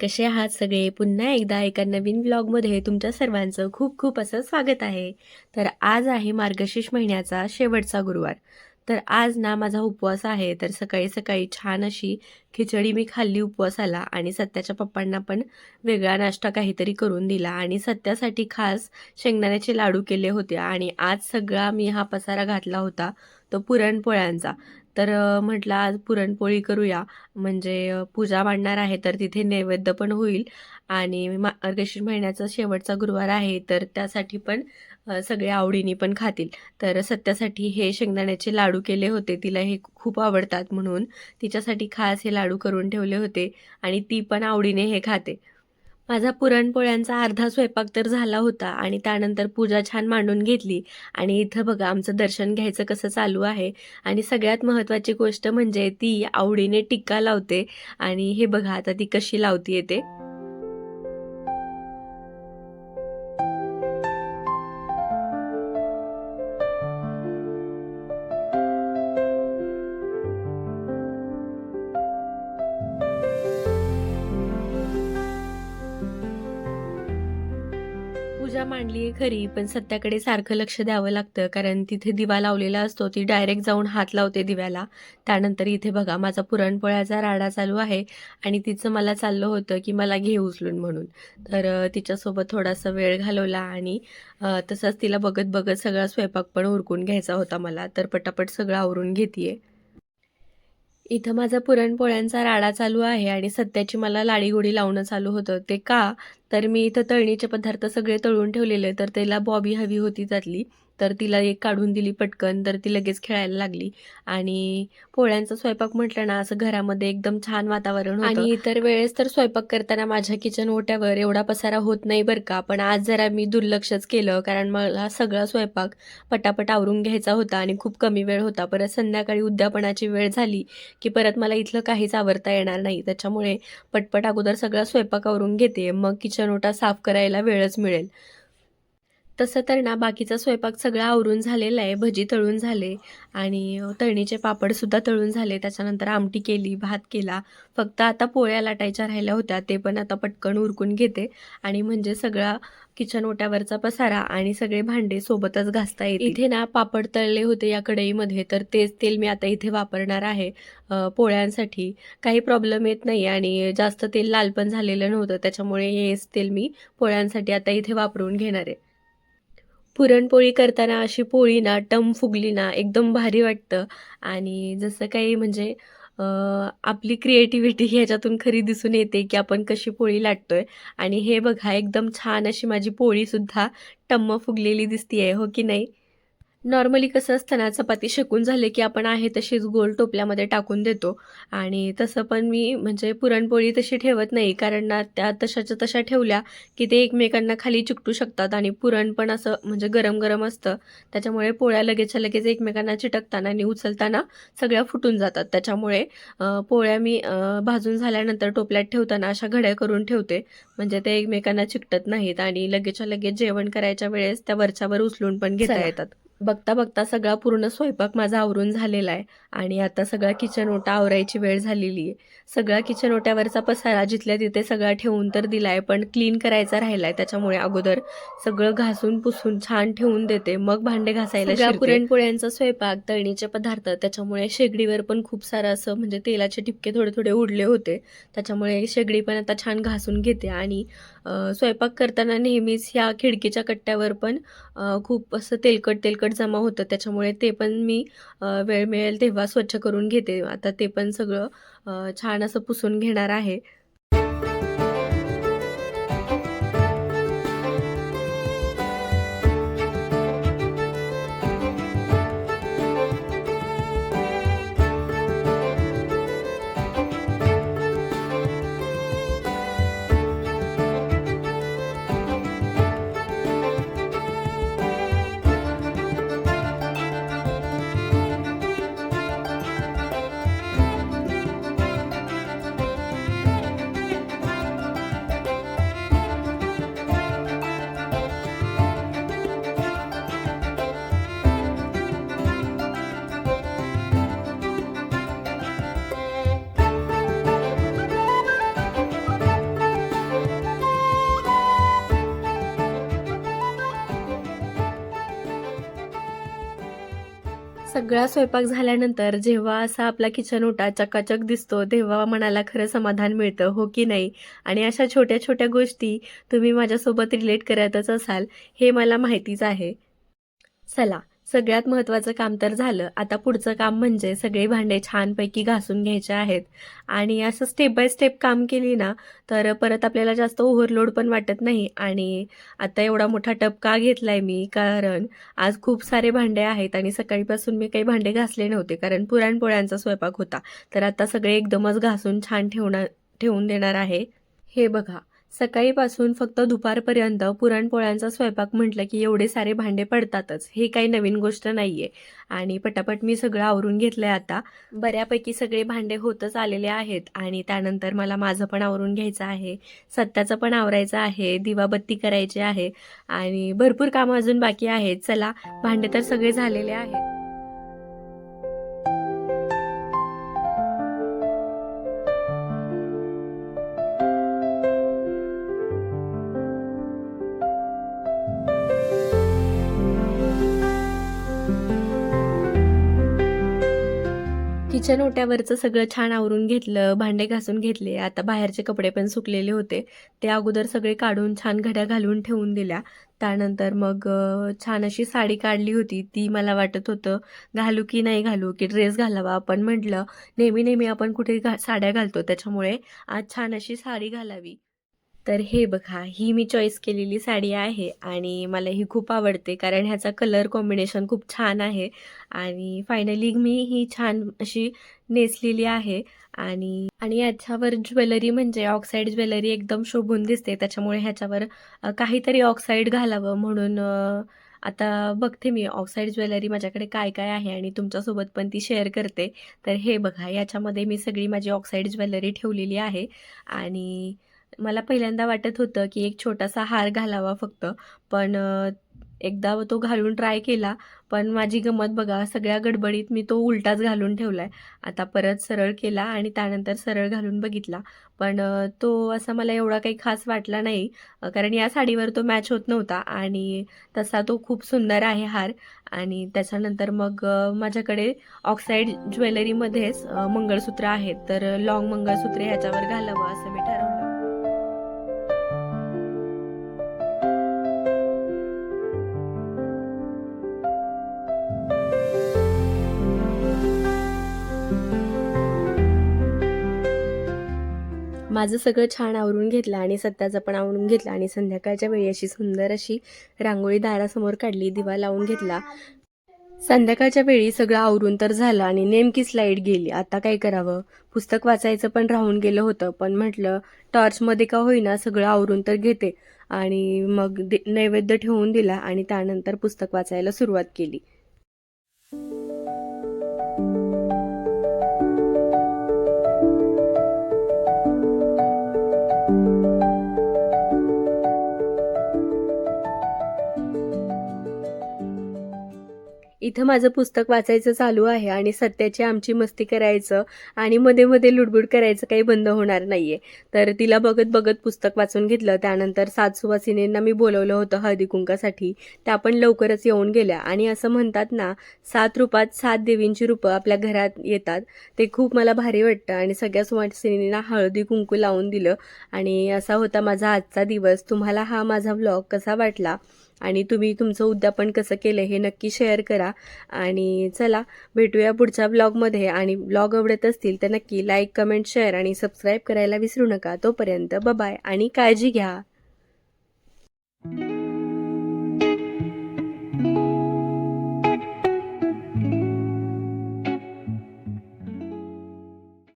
कसे आहात सगळे? पुन्हा एकदा एका नवीन ब्लॉगमध्ये तुमच्या सर्वांचं खूप खूप असं स्वागत आहे. तर आज आहे मार्गशीर्ष महिन्याचा शेवटचा गुरुवार. तर आज ना माझा उपवास आहे. तर सकाळी सकाळी छान अशी खिचडी मी खाल्ली उपवासाला आणि सत्याच्या पप्पांना पण वेगळा नाश्ता काहीतरी करून दिला आणि सत्यासाठी खास शेंगदाण्याचे लाडू केले होते आणि आज सगळा मी हा पसारा घातला होता तो पुरणपोळ्यांचा. तर म्हटलं आज पुरणपोळी करूया. म्हणजे पूजा मांडणार आहे तर तिथे नैवेद्य पण होईल. आणि मार्गशीर्ष महिन्याचा शेवटचा गुरुवार आहे तर त्यासाठी पण सगळे आवडीने पण खातील. तर सत्यासाठी हे शेंगदाण्याचे लाडू केले होते. तिला हे खूप आवडतात म्हणून तिच्यासाठी खास हे लाडू करून ठेवले होते. आणि ती पण आवडीने हे खाते. माझा पुरणपोळ्यांचा अर्धा स्वयंपाक तर झाला होता आणि त्यानंतर पूजा छान मांडून घेतली. आणि इथं बघा आमचं दर्शन घ्यायचं कसं चालू आहे. आणि सगळ्यात महत्त्वाची गोष्ट म्हणजे ती आवडीने टिक्का लावते. आणि हे बघा आता ती कशी लावती ते. पूजा मांडली आहे खरी पण सत्याकडे सारखं लक्ष द्यावं लागतं कारण तिथे दिवा लावलेला असतो ती डायरेक्ट जाऊन हात लावते दिव्याला. त्यानंतर इथे बघा माझा पुरणपोळ्याचा राडा चालू आहे आणि तिचं मला चाललं होतं की मला घे उचलून म्हणून. तर तिच्यासोबत थोडासा वेळ घालवला आणि तसंच तिला बघत बघत सगळा स्वयंपाक पण उरकून घ्यायचा होता मला. तर पटापट सगळं आवरून घेते इथं माझा पुरणपोळ्यांचा राडा चालू आहे आणि सध्याची मला लाडीगोडी लावणं चालू होतं. ते का? तर मी इथं तळणीचे पदार्थ सगळे तळून ठेवलेले तर त्याला बॉबी हवी होती त्यातली. तर तिला एक काढून दिली पटकन तर ती लगेच खेळायला लागली. आणि पोळ्यांचा स्वयंपाक म्हटलं ना असं घरामध्ये एकदम छान वातावरण आणि इतर वेळेस तर स्वयंपाक करताना माझ्या किचन ओट्यावर एवढा पसारा होत नाही बरं का. पण आज जरा मी दुर्लक्षच केलं कारण मला सगळा स्वयंपाक पटापट आवरून घ्यायचा होता आणि खूप कमी वेळ होता. परत संध्याकाळी उद्यापनाची वेळ झाली की परत मला इथलं काहीच आवरता येणार नाही. त्याच्यामुळे पटपट अगोदर सगळा स्वयंपाक आवरून घेते. मग किचन ओटा साफ करायला वेळच मिळेल. तसं तर ना बाकीचा स्वयंपाक सगळा आवरून झालेला आहे. भजी तळून झाले आणि तळणीचे पापडसुद्धा तळून झाले. त्याच्यानंतर आमटी केली भात केला. फक्त आता पोळ्या लाटायच्या राहिल्या होत्या. ते पण आता पटकन उरकून घेते आणि म्हणजे सगळा किचन ओट्यावरचा पसारा आणि सगळे भांडे सोबतच घासता येते इथे ना पापड तळले होते या कढईमध्ये. तर तेच तेल मी आता इथे वापरणार आहे पोळ्यांसाठी. काही प्रॉब्लेम येत नाही आणि जास्त तेल लाल पण झालेलं नव्हतं. त्याच्यामुळे हेच तेल मी पोळ्यांसाठी आता इथे वापरून घेणार आहे. पुरणपोळी करताना अशी पोळी ना टम फुगली ना एकदम भारी वाटतं. आणि जसं काही म्हणजे आपली क्रिएटिव्हिटी ह्याच्यातून खरी दिसून येते की आपण कशी पोळी लाटतोय. आणि हे बघा एकदम छान अशी माझी पोळीसुद्धा टम्म फुगलेली दिसतीये हो की नाही? नॉर्मली कसं असतं ना चपाती शेकून झाले की आपण आहे तशीच गोल टोपल्यामध्ये टाकून देतो. आणि तसं पण मी म्हणजे पुरणपोळी तशी ठेवत नाही कारण ना त्या तशाच्या तशा ठेवल्या की ते एकमेकांना खाली चिकटू शकतात आणि पुरण पण असं म्हणजे गरम गरम असतं. त्याच्यामुळे पोळ्या लगेचच्या लगेच एकमेकांना चिटकताना आणि उचलताना सगळ्या फुटून जातात. त्याच्यामुळे पोळ्या मी भाजून झाल्यानंतर टोपल्यात ठेवताना अशा घड्या करून ठेवते. म्हणजे ते एकमेकांना चिकटत नाहीत आणि लगेचच्या लगेच जेवण करायच्या वेळेस त्या वरच्यावर उचलून पण घेता. येतात. बघता बघता सगळा पूर्ण स्वयंपाक माझा आवरून झालेला आहे. आणि आता सगळा किचन ओटा आवरायची वेळ झालेली आहे. सगळा किचन ओट्यावरचा पसारा जिथल्या तिथे सगळा ठेवून तर दिलाय पण क्लीन करायचा राहिलाय. त्याच्यामुळे अगोदर सगळं घासून पुसून छान ठेवून देते. मग भांडे घासायला. पुरणपोळ्यांचा स्वयंपाक तळणीचे पदार्थ त्याच्यामुळे शेगडीवर पण खूप सारं असं म्हणजे तेलाचे ठिपके थोडे थोडे उडले होते. त्याच्यामुळे शेगडी पण आता छान घासून घेते. आणि स्वयंपाक करताना नेहमीच ह्या खिडकीच्या कट्ट्यावर पण खूप असं तेलकट तेलकट जमा होतं त्याच्यामुळे ते पण मी वेळ मिळेल तेव्हा स्वच्छ करून घेते. आता ते पण सगळं छान असं पुसून घेणार आहे. सगळा स्वयंपाक झाल्यानंतर जेव्हा असा आपला किचन ओटा चकाचक दिसतो तेव्हा मनाला खरं समाधान मिळतं हो की नाही? आणि अशा छोट्या छोट्या गोष्टी तुम्ही माझ्यासोबत रिलेट करतच असाल हे मला माहितीच आहे. चला सगळ्यात महत्त्वाचं काम तर झालं. आता पुढचं काम म्हणजे सगळे भांडे छानपैकी घासून घ्यायचे आहेत. आणि असं स्टेप बाय स्टेप काम केली ना तर परत आपल्याला जास्त ओव्हरलोड पण वाटत नाही. आणि आता एवढा मोठा टप का घेतलाय मी कारण आज खूप सारे भांडे आहेत आणि सकाळीपासून मी काही भांडे घासले नव्हते कारण पुरणपोळ्यांचा स्वयंपाक होता. तर आता सगळे एकदमच घासून छान ठेवणार ठेवून देणार आहे. हे बघा. सकाळीपासून फक्त दुपारपर्यंत पुरणपोळ्यांचा स्वयंपाक म्हटलं की एवढे सारे भांडे पडतातच. हे काही नवीन गोष्ट नाहीये. आणि पटापट मी सगळं आवरून घेतलंय आता. बऱ्यापैकी सगळे भांडे होतच आलेले आहेत आणि त्यानंतर मला माझं पण आवरून घ्यायचं आहे. सत्याचं पण आवरायचं आहे. दिवाबत्ती करायची आहे. आणि भरपूर कामं अजून बाकी आहेत. चला भांडे तर सगळे झालेले आहेत. किचन ओट्यावरचं सगळं छान आवरून घेतलं भांडे घासून घेतले आता बाहेरचे कपडे पण सुकलेले होते. ते अगोदर सगळे काढून छान घड्या घालून ठेवून दिल्या. त्यानंतर मग छान अशी साडी काढली होती. ती मला वाटत होतं घालू की नाही घालू की ड्रेस घालावा. आपण म्हटलं नेहमी नेहमी आपण कुठे घा साड्या घालतो. त्याच्यामुळे आज छान अशी साडी घालावी. तर हे बघा ही मी चॉईस केलेली साडी आहे आणि मला ही खूप आवडते कारण ह्याचा कलर कॉम्बिनेशन खूप छान आहे. आणि फायनली मी ही छान अशी नेसलेली आहे आणि आणि याच्यावर ज्वेलरी म्हणजे ऑक्साईड ज्वेलरी एकदम शोभून दिसते. त्याच्यामुळे ह्याच्यावर काहीतरी ऑक्साईड घालावं म्हणून आता बघते मी ऑक्साईड ज्वेलरी माझ्याकडे काय काय आहे आणि तुमच्यासोबत पण ती शेअर करते. तर हे बघा याच्यामध्ये मी सगळी माझी ऑक्साईड ज्वेलरी ठेवलेली आहे आणि मला पहिल्यांदा वाटत होतं की एक छोटासा हार घालावा फक्त. पण एकदा तो घालून ट्राय केला. पण माझी गंमत बघा सगळ्या गडबडीत मी तो उलटाच घालून ठेवला आहे आता परत सरळ केला आणि त्यानंतर सरळ घालून बघितला. पण तो असा मला एवढा काही खास वाटला नाही. कारण या साडीवर तो मॅच होत नव्हता आणि तसा तो खूप सुंदर आहे हार. आणि त्याच्यानंतर मग माझ्याकडे ऑक्साईड ज्वेलरीमध्येच मंगळसूत्र आहेत तर लॉंग मंगळसूत्र ह्याच्यावर घालावं असं मी ठरवलं. माझं सगळं छान आवरून घेतलं आणि सत्याचं पण आवरून घेतलं आणि संध्याकाळच्या वेळी अशी सुंदर अशी रांगोळी दारासमोर काढली दिवा लावून घेतला. संध्याकाळच्या वेळी सगळं आवरून तर झालं आणि नेमकीच लाइट गेली. आता काय करावं? पुस्तक वाचायचं पण राहून गेलं होतं पण म्हटलं टॉर्चमध्ये का होईना सगळं आवरून तर घेते. आणि मग दे- नैवेद्य ठेवून दिला आणि त्यानंतर पुस्तक वाचायला सुरुवात केली. इथं माझं पुस्तक वाचायचं चालू आहे आणि सत्याची आमची मस्ती करायचं आणि मध्ये मध्ये लुडबुड करायचं काही बंद होणार नाहीये. तर तिला बघत बघत पुस्तक वाचून घेतलं. त्यानंतर सात सुवासिनींना मी बोलवलं होतं हळदी कुंकासाठी. त्या पण लवकरच येऊन गेल्या. आणि असं म्हणतात ना सात रूपात सात देवींची रूपं आपल्या घरात येतात. ते खूप मला भारी वाटतं. आणि सगळ्या सुवासिनींना हळदी कुंकू लावून दिलं. आणि असा होता माझा आजचा दिवस. तुम्हाला हा माझा व्लॉग कसा वाटला? आणि तुम्ही तुमचं उद्यापन कसं केलं हे नक्की शेअर करा. आणि चला भेटूया पुढच्या ब्लॉगमध्ये आणि ब्लॉग आवडत असतील तर नक्की लाईक कमेंट शेअर आणि सबस्क्राईब करायला विसरू नका. तोपर्यंत बाय आणि काळजी घ्या.